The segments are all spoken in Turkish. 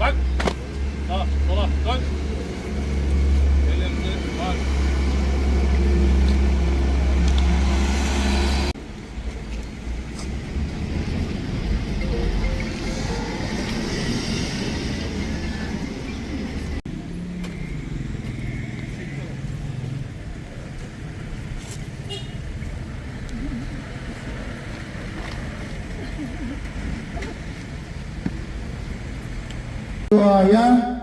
Bak. Sağa, sola, dön. Ellerinde bak. Duaya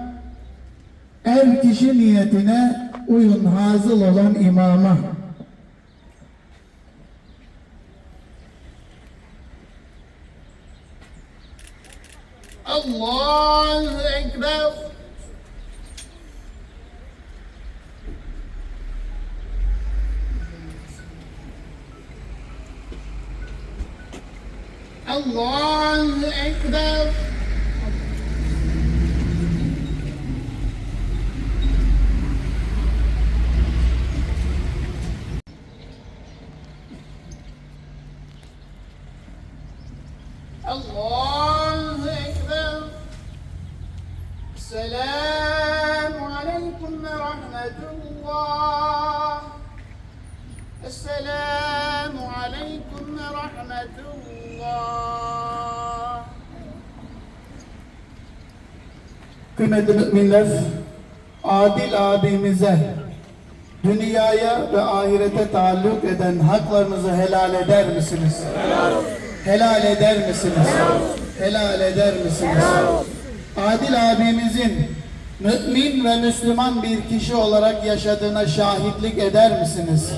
er kişi niyetine uyun hazıl olan imama. Allahu Ekber. Allahu Ekber. Allahu Ekber. Selamun Aleyküm Rahmetullah. Esselamu Aleyküm Rahmetullah. Kıymetli müminler, Adil abimize dünyaya ve ahirete taalluk eden haklarınızı helal eder misiniz? Helal olsun eder misiniz? Helal eder misiniz? Adil abimizin mümin ve Müslüman bir kişi olarak yaşadığına şahitlik eder misiniz?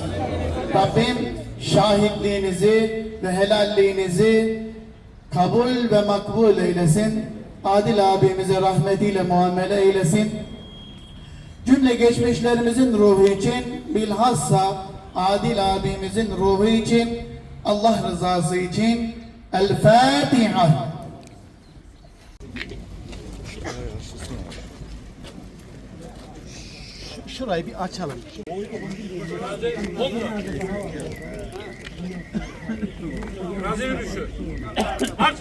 Rabbim şahitliğinizi ve helalliğinizi kabul ve makbul eylesin. Adil abimize rahmetiyle muamele eylesin. Cümle geçmişlerimizin ruhu için bilhassa Adil abimizin ruhu için Allah rızası için El Fatiha. Şurayı bir açalım. Razeri düşüyor. Aç.